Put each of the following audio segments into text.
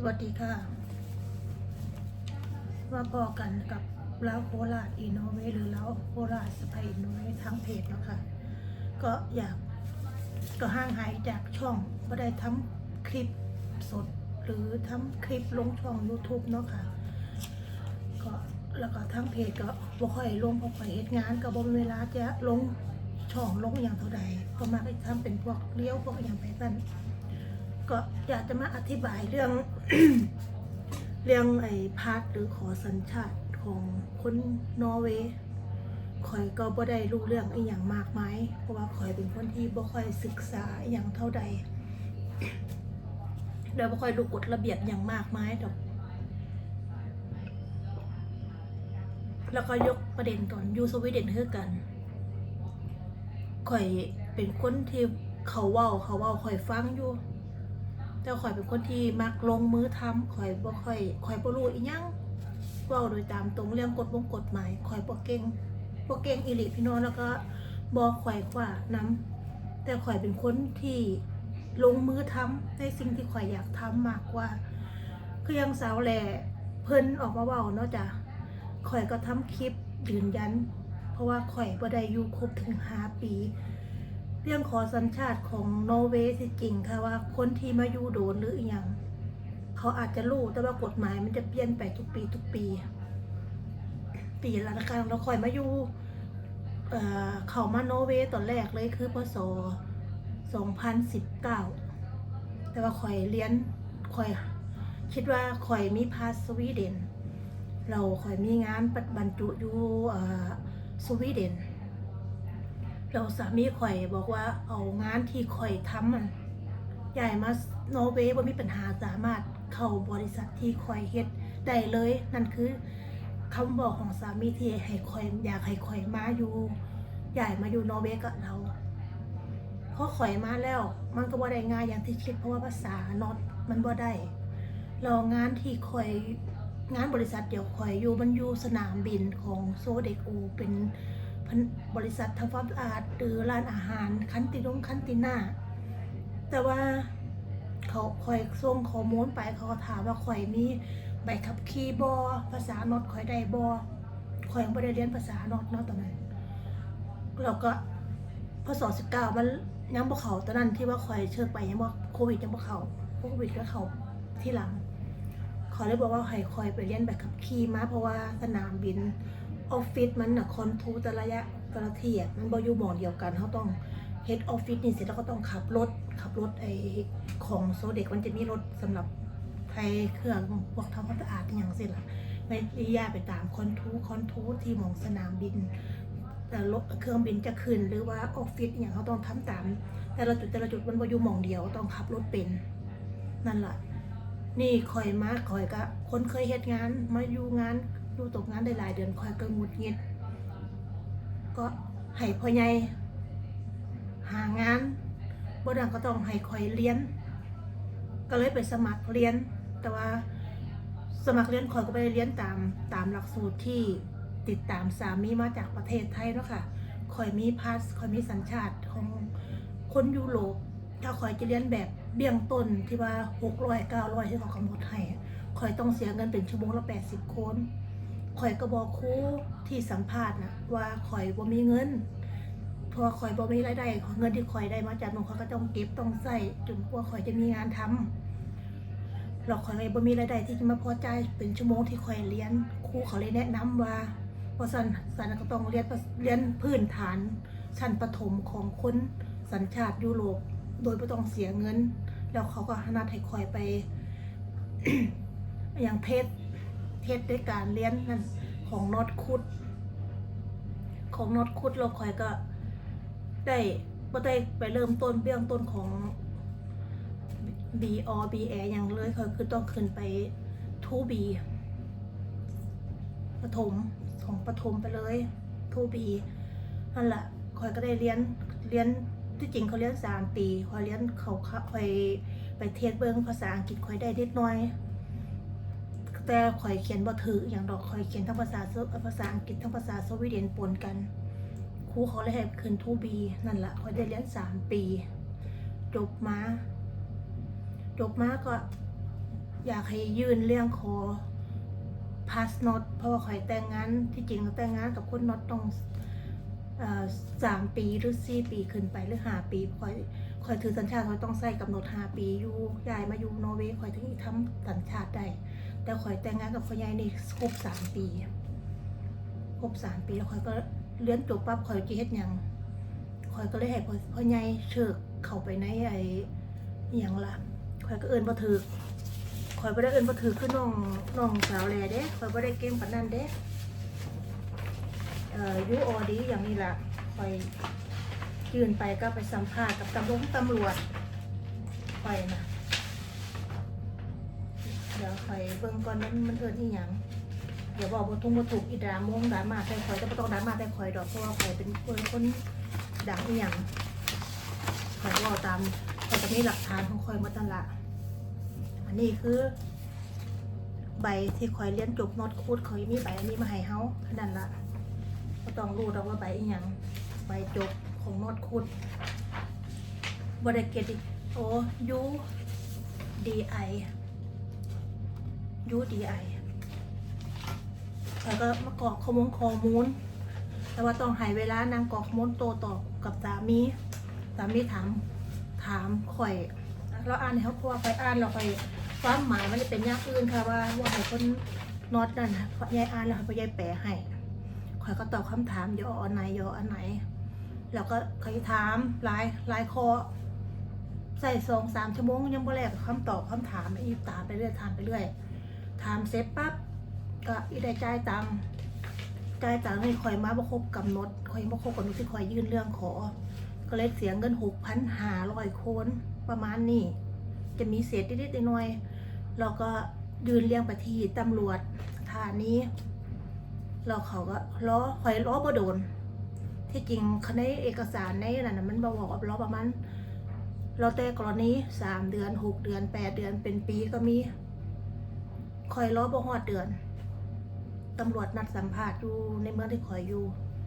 สวัสดีค่ะ มาพอกันกับลาวโคราชอีโนเวหรือลาวโคราชสไปอินโนเวทั้งเพจเนาะค่ะ ก็อยากก็ห่างหายจากช่องก็ได้ทำคลิปสด หรือทำคลิปลงช่อง YouTube เนาะค่ะ ก็แล้วก็ทั้งเพจก็บ่ค่อยลงเพราะค่อยเฮ็ดงานก็บ่มีเวลาจะลงช่องลงอย่างเท่าใดก็มาไปทำเป็นพวกเลี้ยวพวกอย่างไปสั่น ก็อยากจะมาอธิบายเรื่อง เรื่องไอ้พาสหรือขอสัญชาติของคนนอร์เวย์ข่อยก็บ่ได้รู้เรื่องอีหยังมากมายเพราะว่าข่อยเป็นคนที่บ่ค่อยศึกษาอหย่างเท่าใดแล้วบ่ค่อยรู้กฎระเบียบอย่างมากมายดอก แล้วก็ยกประเด็นก่อนอยูสวีเดนคือกันข่อยเป็นคนที่เขาเว้าเขาเว้าข่อยฟังอยู่ แต่ข่อยเป็นคนที่มักลงมือทำข่อยบ่ค่อยข่อยบ่รู้อีหยังเว้าโดยตามตรงเรื่องกฎบงกฎหมายข่อยบ่เก่งบ่เก่งอีหลีพี่น้องแล้วก็บ่ข่อยกว่านํแต่ข่อยเป็นคนที่ลงมือทำในสิ่งที่ข่อยอยากทำมากกว่า คือยังสาวแหล่เพิ่นออกมาเว้าเนาะจ้ะข่อยก็ทำคลิปยืนยัน เพราะว่าข่อยบ่ได้อยู่ครบถึง5ปี เรื่องขอสัญชาติของโนเวย์ที่จริงค่ะว่าคนที่มาอยู่โดนหรืออยังเขาอาจจะรู้แต่ว่ากฎหมายมันจะเปลี่ยนไปทุกปีทุกปี ปีละครั้งเราคอยมาอยู่เเขามาโนเวย์ตอนแรกเลยคือพศ2019 แต่ว่าคอยเรียนคอยคิดว่าคอยมีพาสสวีเดน เราคอยมีงานปัดบรรจุอยู่สวีเดน เราสามีข่อยบอกว่าเอางานที่ข่อยทำมันใหญ่มานอร์เวย์ว่ามีปัญหาสามารถเข้าบริษัทที่ข่อยเฮ็ดได้เลย นั่นคือคำบอกของสามีที่ให้ข่อยอยากให้ข่อยมาอยู่ใหญ่มาอยู่นอร์เวย์กับเราเพราะข่อยมาแล้ว มันก็บ่ได้ง่ายอย่างที่คิดเพราะว่าภาษานอตมันบ่ได้เรางานที่ข่อยงานบริษัทเดียวข่อยอยู่มันอยู่สนามบินของโซเดกโอเป็น บริษัททำความสะอาดหรือร้านอาหารคันตินงคันติน่าแต่ว่าเขาคอยส่งข้อมูลไปเขาก็ถามว่าข่อยมีใบขับขี่บอภาษานอตข่อยได้บอข่อยยังไม่ได้เรียนภาษานอตเนาะตอนนั้นเราก็พศสิบเก้ามันยังบ่เขาตอนนั้นที่ว่าข่อยเชิญไปยังบ่โควิดยังบ่เขาโควิดก็เขาที่หลังขอเลยบอกว่าให้คอยไปเรียนใบขับขี่มาเพราะว่าสนามบิน ออฟฟิศมันน่ะคอนโทรแต่ระยะแต่ละที่อะมันบอยู่หมองเดียวกันเขาต้องเฮดออฟฟิศนี่เสร็จแล้วก็ต้องขับรถขับรถไอของโซเด็กมันจะมีรถสำหรับไทยเครื่องพวกทำความสะอาดอย่างเสร็จละไม่ย่าไปตามคอนทรคอนทรที่มองสนามบิน แต่รถเครื่องบินจะขึ้นหรือว่าออฟฟิศอย่างเขาต้องทำตาม แต่ละจุดแต่ละจุดมันบอยู่หมองเดียวต้องขับรถเป็น นั่นแหละนี่คอยมาคอยก็คนเคยเฮ็ดงานมาอยู่งาน ดูตกงานได้หลายเดือนคอยก็งุดหงิด ก็ให้พ่อใหญ่หางานบ่ดังก็ต้องให้คอยเรียน ก็เลยไปสมัครเรียน แต่ว่าสมัครเรียนคอยก็ไปเรียนตามตามหลักสูตรที่ติดตามสามีมาจากประเทศไทยเนาะค่ะคอยมีพาสคอยมีสัญชาติของคนยุโรปถ้าคอยจะเรียนแบบเบี้ยงต้นที่ว่าหกร้อยเก้าร้อยที่เขากำหนดให้คอยต้องเสียเงินเป็นชั่วโมงละแปดสิบคน ข่อยก็บอกครูที่สัมภาษณ์นะว่าข่อยบ่มีเงินพราะว่าข่อยบ่มีรายได้เงินที่ข่อยได้มาจากหนูข่อยก็ต้องเก็บต้องใส่จนกว่าข่อยจะมีงานทำเราข่อยเลยบ่มีรายได้ที่จะมาพอใจเป็นชั่วโมงที่ข่อยเรียนครูเขาเลยแนะนำว่าเพราะสันสันก็ต้องเรียนเรียนพื้นฐานชั้นประถมของคนสัญชาติยุโรปโดยไม่ต้องเสียเงิน แล้วเขาก็นัดให้ข่อยไปอย่างเทศ เทศด้วยการเรียนนั่นของนอตคุด ของนอตคุดเราคอยก็ ได้ก็ได้ไปเริ่มต้นเบื้องต้นของ B O B A อย่างเลยค่ะคือต้องขึ้นไปทูบีปฐมของปฐมไปเลยทูบีนั่นแหละคอยก็ได้เรียนเรียนที่จริงเขาเรียนสามปีคอยเรียนเขาคอยไปเทศเบิ้งภาษาอังกฤษคอยได้นิดหน่อย แต่ข่อยเขียนบ่ถืออย่างดอกข่อยเขียนทั้งภาษาเซภาษาอังกฤษทั้งภาษาสวีเดนปนกันครูเขาเลยให้ขึ้นทูบีนั่นแหละข่อยได้เรียนสามปีจบมาจบมาก็อยากให้ยื่นเรื่องขอพาสน็อตเพราะว่าข่อยแต่งงานที่จริงแต่งงานกับคนน็อตต้องสามปีหรือสี่ปีขึ้นไปหรือห้าปีข่อยข่อยถือสัญชาติข่อยต้องใส่กำหนดห้าปีอยู่ย้ายมาอยู่นอร์เวย์ข่อยถึงทำสัญชาติได้ แต่ข่อยแต่งงานกับพ่อใหญ่นี่ครบสามปีครบสามปีแล้วข่อยก็เรียนจบปั๊บข่อยจะเฮ็ดหยังข่อยก็เลยให้พ่อพ่อใหญ่เชิกเข้าไปในไอ้อหยังละข่อยก็เอิ้นบ่ถือข่อยบ่ได้เอิ้นบ่ถือคือน้องน้องสาวแลเด้ข่อยบ่ได้เก่งปานนั้นเด้เอ่อยูออดีอย่างนี้ล่ะข่อยยื่นไปก็ไปสัมภาษณ์กับตำรวจตำรวจข่อยน่ะ ยวข่อยเบิ่งก่อนมันมันเอิ้นอีหยังเดี๋ยวบอกบ่ทุ่งบ่ถูกอีดรามงดรามาแต่ข่อยแต่บ่ต้องดรามาแต่ข่อยดอกเพราะว่าข่อยเป็นคนคนดังอีหยังข่อยเว้าตามข่อยจะมีหลักฐานของข่อยมดนั่นล่ะอันนี้คือ ใบที่ข่อยเรียนจบนอดคูดข่อยมีใบอันนี้มาให้เฮาแค่นั้นละบ่ต้องรู้ดอกว่าใบอีหยังใบจบของนอดคูดบ่ได้เกรดอีกโอ้ U D I UDI แล้วก็มากอกข้อมูลข้อมูล แต่ว่าต้องหายเวลานางกอกข้อมูลโตต่อกับสามีสามีถามถามข่อยเราอ่านให้เขาเพราะว่าไปอ่านเราไปความหมายมันจะเป็นยางอื่นค่ะว่าว่าให้คนน็อตนั่นเพราะยายอ่านแล้วเขาไปยายแปลให้ข่อยก็ตอบคำถามยออันไหนยออันไหนแล้วก็เคยถามหลายหลายข้อใส่สองสามชั่วโมงยังบ่แลกคำตอบคำถามอีกตามไปเรื่อยถามไปเรื่อย ถามเสร็จปั๊บก็อีได้จ่ายตังค์จ่ายตังค์ให้คอยมาบ่ครบกำหนดคอยบ่ครบกำหนดที่คอยยื่นเรื่องขอ ก็เลยเสียเงินหกพันห้าร้อยคนประมาณนี้ จะมีเศษนิดๆหน่อยๆแล้วก็ยืนเรียงไปที่ตำรวจสถานีแล้วเขาก็ล้อคอยล้อบ่โดน ที่จริงในเอกสารในนั้นนะมันบอกว่าล้อประมาณเราแต่กรณีสามเดือนหกเดือนแปดเดือนเป็นปีก็มี คอยรอบ่ฮอดเดือน ตำรวจนัดสัมภาษณ์อยู่ในเมืองที่คอยอยู่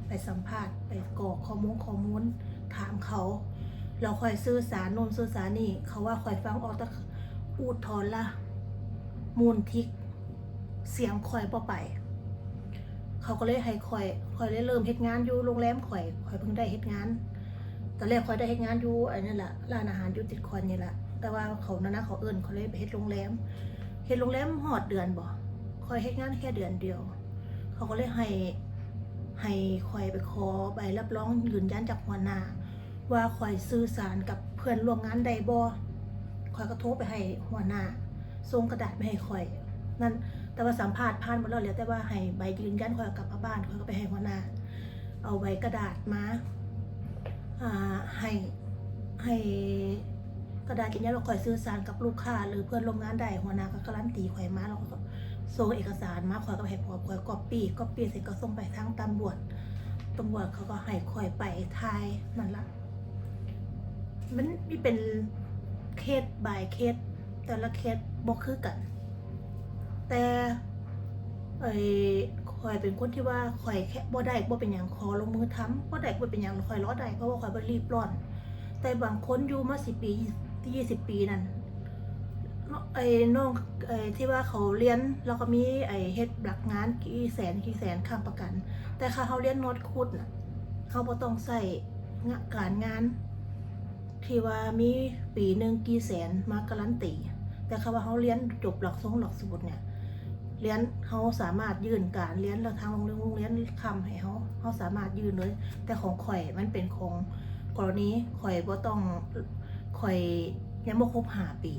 ไปสัมภาษณ์ไปกรอกข้อมูลข้อมูลถามเขา เราคอยสื่อสารน่นสื่อสารนี่ เขาว่าคอยฟังออกต่อูดทอนละมูลทิก เสียงคอยบ่ไป เขาก็เลยให้คอยคอยเลยเริ่มเฮ็ดงานอยู่โรงแรมคอยคอยเพิ่งได้เฮ็ดงานตอนแรกคอยได้เฮ็ดงานอยู่ไอ้นั่นแหละร้านอาหารอยู่ติดคอนนี่แหละแต่ว่าเขานั่นนะเขาเอิ้นเขาเลยไปเฮ็ดโรงแรม เฮ็ดโรงแรมหอดเดือนบ่คอยเฮ็ดงานแค่เดือนเดียว เขาก็เลยให้ให้คอยไปขอใบรับรองยืนยันจากหัวหน้าว่าคอยสื่อสารกับเพื่อนร่วมงานใดบ่คอยก็โทรไปให้หัวหน้าส่งกระดาษไปให้คอยนั่นแต่ว่าสัมภาษณ์ผ่านหมดแล้วเหลือแต่ว่าให้ใบยืนยันคอยกลับมาบ้านคอยก็ไปให้หัวหน้า เอาใบกระดาษมาอ่าให้ให้ กระดาษยืนยันว่าคอยสื่อสารกับลูกค้า หรือเพื่อนร่วมงานใดหัวหน้าก็การันตีคอยมาแล้วก็ส่งเอกสารมาคอยก็ให้พอคอยก๊อปปี้ก๊อปปี้เสร็จก็ส่งไปทางตำรวจตำรวจเขาก็ให้คอยไปทายนั่นละมันมีเป็นเคสบายเคสแต่ละเคสบ่คือกัน แต่ไอ้ข่อยเป็นคนที่ว่าข่อยแค่บ่ได้บ่เป็นหยังขอลงมือทำบ่ได้บ่เป็นหยังข่อยรอได้เพราะว่าข่อยบ่รีบร้อน แต่บางคนอยู่มา10ปี ที่ยี่สิบปีนั่นไอ้น้องไอ้ที่ว่าเขาเรียนแล้วก็มีไอ้เฮ็ดหลักงานกี่แสนกี่แสนค่าประกัน แต่ค่าเขาเรียนโนดคุดน่ะเขาบ่ต้องใส่งการงาน ที่ว่ามีปีหนึ่งกี่แสนมาการันตีแต่คำว่าเขาเรียนจบหลักสูงหลักสูตรเนี่ยเรียนเขาสามารถยื่นการเรียนแล้วทางโรงเรียนโรงเรียนคำให้เขาเขาสามารถยื่นเลย แต่ของข่อยมันเป็นของกรณีข่อยบ่ต้อง ข่อยยังบ่ครบห้าปี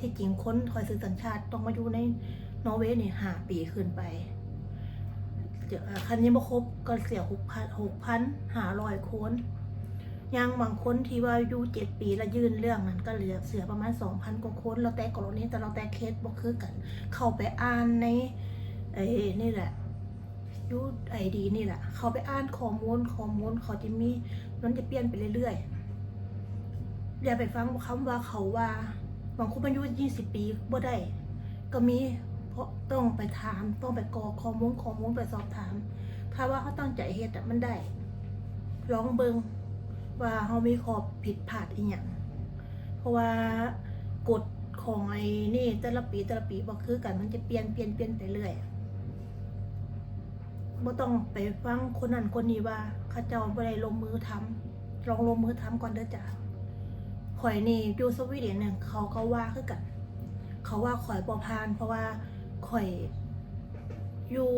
ที่จริงคนข่อยซื้อสัญชาติต้องมาอยู่ในนอร์เวย์เนี่ยห้าปีขึ้นไปเดี๋ยวคันยังบ่ครบก็เสียหกพันหกพันห้าร้อยคนยังบางคนที่ว่าอยู่เจ็ดปีแล้วยื่นเรื่องนั้นก็เหลือเสียประมาณสองพันกว่าคนเราแต่กรณีแต่เราแต่เคสบ่คือกัน เข้าไปอ่านในไอ้นี่แหละยูไอดีนี่แหละ เขาไปอ่านข้อมูลข้อมูลเขาจะมีมันจะเปลี่ยนไปเรื่อยๆ อย่าไปฟังคำว่าเขาว่าบางคนอายุยี่สิบปีบ่ได้ ก็มีเพราะต้องไปถามต้องไปกรอข้อมูลข้อมูลไปสอบถาม ถ้าว่าเขาตั้งใจเฮ็ดอะมันได้ลองเบิงว่าเขามีขอบผิดพลาดอีหยังเพราะว่ากฎของไอ้นี่แต่ละปีแต่ละปีบ่คือกันมันจะเปลี่ยนเปลี่ยนเปลี่ยนไปเรื่อยบ่ต้องไปฟังคนนั้นคนนี้ว่าเขาเจ้าบ่ได้ลงมือทำลองลงมือทำก่อนเด้อจ้ะ ข่อยนี่อยู่สวีเดนเนี่ยเขาก็ว่าคือกันเขาว่าข่อยบ่ผ่าน เพราะว่าข่อยอยู่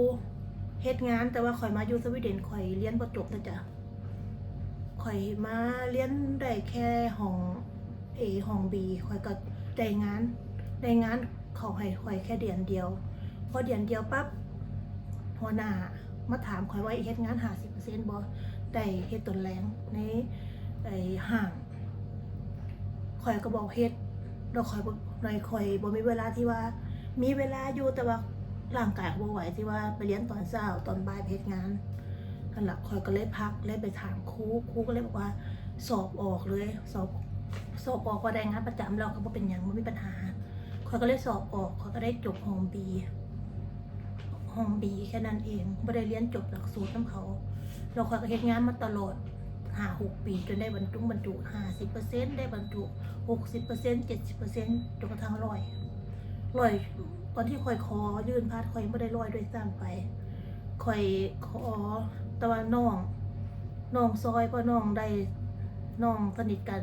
เฮ็ดงาน แต่ว่าข่อยมาอยู่สวีเดนข่อยเรียนบ่จบเด้อจ้ะข่อยมาเรียนได้แค่ห้องเอห้องบีข่อยก็ได้งานได้งานเขาให้ข่อยแค่เดือนเดียว พอเดือนเดียวปั๊บหัวหน้ามาถามข่อยว่าเฮ็ดงาน50%บ่ได้เฮ็ดตนแรงในไอห้าง ข่อยก็บอกเฮ็ดแล้วข่อยบ่ในข่อยบ่มีเวลาที่ว่า มีเวลาอยู่แต่ว่าร่างกายบ่ไหวที่ว่าไปเรียนตอนเช้าตอนบ่ายเฮ็ดงานนั่นล่ะข่อยก็เลยพักเลยไปถามครูครูก็เลยบอกว่า สอบออกเลย สอบสอบออกว่าได้งานประจำแล้วก็บ่เป็นหยังบ่มีปัญหาข่อยก็เลยสอบออกข่อยก็ได้จบห้องบีห้องบีแค่นั้นเองบ่ได้เรียนจบหลักสูตรนํเขาแล้วข่อยก็เฮ็ดงานมาตลอด ห้าหกปีจนได้บรรจุบรรจุ50%ได้บรรจุ60% 70%จนกระทั่งร้อยร้อยตอนที่ข่อยขอยื่นพาดข่อยบ่ได้ร้อยด้วยซ้ำไปข่อยขอต่ว่าน้องน้องซอยเพราะน้องได้น้องสนิทกัน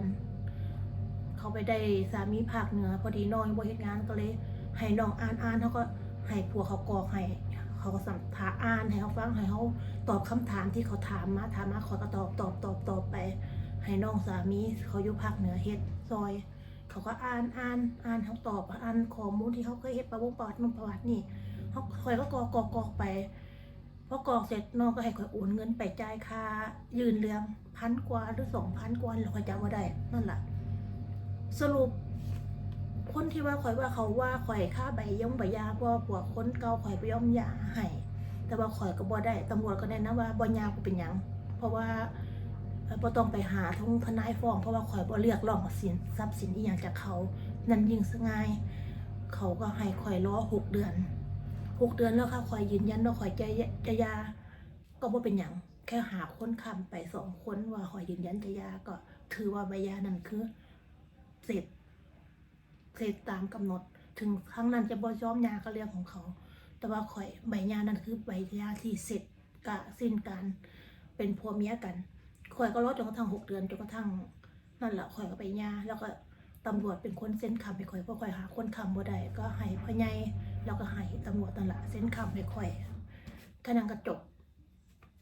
เขาไปได้สามีภาคเหนือ พอดีน้องยังบ่เฮ็ดงานก็เลยให้น้องอ่านอ่านเขาก็ให้ผัวเขากรอกให้ เขาก็สัมถาอ่านให้เขาฟังให้เขาตอบคำถามที่เขาถามมาถามมาขอก็ตอบตอบตอบตอบไป ให้น้องสามีเขาอยู่ภาคเหนือเฮ็ดซอย เขาก็อ่านอ่านอ่านเขาตอบอ่านข้อมูลที่เขาเคยเฮ็ดประวงประวัตินู่นประวัตินี่เขาคอยก็กอกกอกอกไปพอกอกเสร็จน้องก็ให้คอยโอนเงินไปจ่ายค่ายืนเรื่องพันกว่าหรือสองพันกว่าเราคอยจำว่าได้นั่นแหละสรุป คนที่ว่าข่อยว่าเขาว่าข่อยค่าใบย่อมใบยาเพราะว่าพวคนเก่าข่อยไปย่อมยาให้แต่ว่าข่อยก็บ่ได้ตำรวจก็แนะนำว่าบ่ยากูเป็นยัง เพราะว่าเอ่อบ่ต้องไปหาทงทนายฟ้องเพราะว่าข่อยบ่เรียกร้องสินทรัพย์สินอีหยังจากเขานั่นยิ่งสง่าย เขาก็ให้ข่อยรอหกเดือนหกเดือนแล้วค่ะข่อยยืนยันว่าข่อยจะจะยาก็บ่เป็นหยังแค่หาคนคำไปสองคนว่าข่อยยืนยันจะยาก็ถือว่าใบยานั่นคือเสร็จ เสร็จตามกำหนด ถึงครั้งนั้นจะบ่ย้อมยาก็เรื่องของเขา แต่ว่าข่อยใบยานั้นคือใบยาที่เสร็จกะสิ้นการเป็นผัวเมียกันข่อยก็รอจนกระทั่งหกเดือนจนกระทั่งนั่นแหละข่อยก็ไปยาแล้วก็ตำรวจเป็นคนเซ็นคำให้ข่อยเพราะข่อยหาคนคำบ่ได้ก็ให้พ่อใหญ่แล้วก็ให้ตำรวจนั่นแหละเซ็นคำให้ข่อยแค่นั้นก็จบ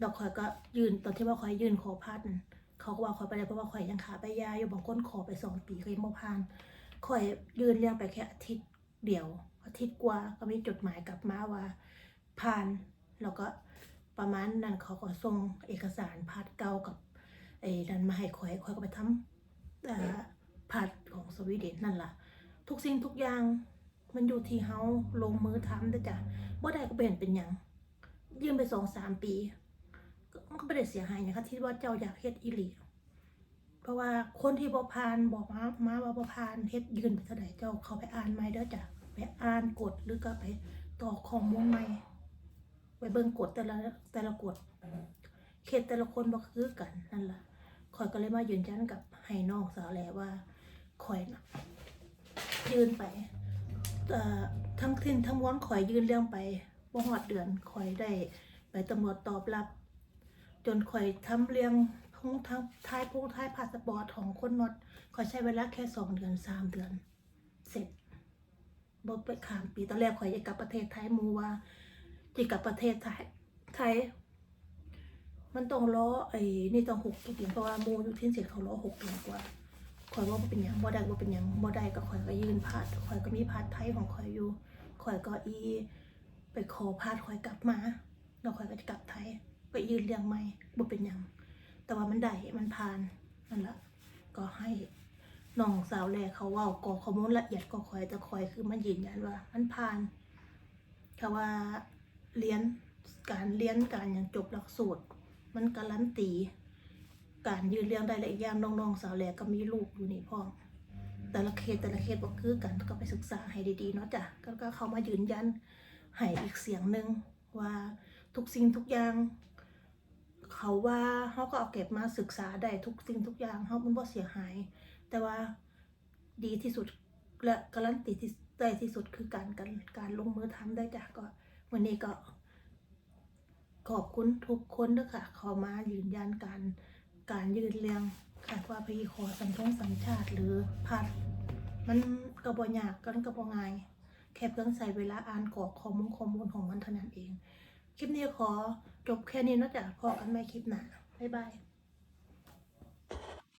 ดอกข่อยก็ยืนตอนที่ว่าข่อยยืนขอพัดนั่นเขาก็ว่าข่อยไปได้เพราะว่าข่อยยังขาไปยาอยู่บางคนขอไปสองปีก็ยังบ่ผ่าน ข่อยยืนเรียงไปแค่อาทิตย์เดียว อาทิตย์กว่าก็มีจดหมายกลับมาว่าผ่านแล้วก็ประมาณนั้นเขาก็ส่งเอกสารพาดเก่ากับไอ้นั้นมาให้ข่อยข่อยก็ไปทำเอ่อพาดของสวีเดนนั่นล่ะ ทุกสิ่งทุกอย่างมันอยู่ที่เฮาลงมือทำเด้อจ้ะบ่ได้ก็เป็นเป็นหยังยืมไปสองสามปีก็มันก็ไม่ได้เสียหายนะคะที่ว่าเจ้าอยากเฮ็ดอีหลีเพ ราะว่าคนที่บ่ผ่านบอกมามาว่าบ่ผ่านเฮ็ดยืนไปเท่าใดเจ้าเขาไปอ่านใหม่เด้อจ้ะไปอ่านกฎหรือก็ไปต่อข้อมูลใหม่ไปเบิ่งกฎแต่ละแต่ละกฎเขตแต่ละคนบ่คือกันนั่นล่ะข่อยก็เลยมายืนยันกับให้น้องสาวและว่าข่อยนะยืนไปเอ่ทั้งทิ้นทั้งม้วนข่อยยืนเรื่องไปบ่ฮอดเดือนข่อยได้ไปตำรวจตอบรับ จนข่อยทำเรียง งทั้งท้ายพงท้ายพาสปอร์ตของคนนอดขอยใช้เวลาแค่สองเดือนสามเดือน เสร็จบไปขามปีตอนแรกข่อยจะกลับประเทศไทยมูว่าจะกลับประเทศไทยไทย มันต้องรอไอ้นี่ต้องหกเดือนเพราะว่ามูอยู่ที่เสร็จเขารอหกเดือนกว่าข่อยว่าเป็นหยังบ่ได้บ่เป็นหยังบ่ได้ก็ข่อยก็ยืนพาดข่อยก็มีพาดไทยของข่อยอยู่ข่อยก็อี ไปขอพาดข่อยกลับมาแล้วข่อยก็จะกลับไทยไปยืนเรียงใหม่บ่เป็นหยัง แต่ว่ามันได้มันผ่านนั่นแหละก็ให้น้องสาวแลเขาเว่ากรอข้อมูลละเอียดก็คอยแต่คอยคือมันยืนยันว่า มันผ่านค่ะว่าเรียนการเรียนการอย่างจบหลักสูตร มันการันตี การยืนเรียงได้ละอีกอย่างน้องๆสาวแลก็มีลูกอยู่นี่พ่อแต่ละเคสแต่ละเคสบ่คือกันก็ไปศึกษาให้ดีๆเนาะจ้ะก็เขามายืนยันให้อีกเสียงหนึ่งว่าทุกสิ่งทุกอย่าง เขาว่าเขาก็เอาเก็บมาศึกษาได้ทุกสิ่งทุกอย่างเขามันบ่เสียหาย แต่ว่าดีที่สุดและการันตีที่ได้ที่สุดคือการการการลงมือทำได้จ้ะก็วันนี้ก็ ขอบคุณทุกคนด้วยค่ะขามายืนยันการการยืนเรียงค่ะว่าพี่ขอสัญชงสัญชาติหรือพัดมันกระบอยากกันกระบอง่ายแค่เพิ่งใส่เวลาอ่านกรอกข้อมูลข้อมูลของมันเท่านั้นเอง คลิปนี้ขอ จบแค่นี้นะจ๊ะพอกันไม่คลิปหน้าบ๊ายบาย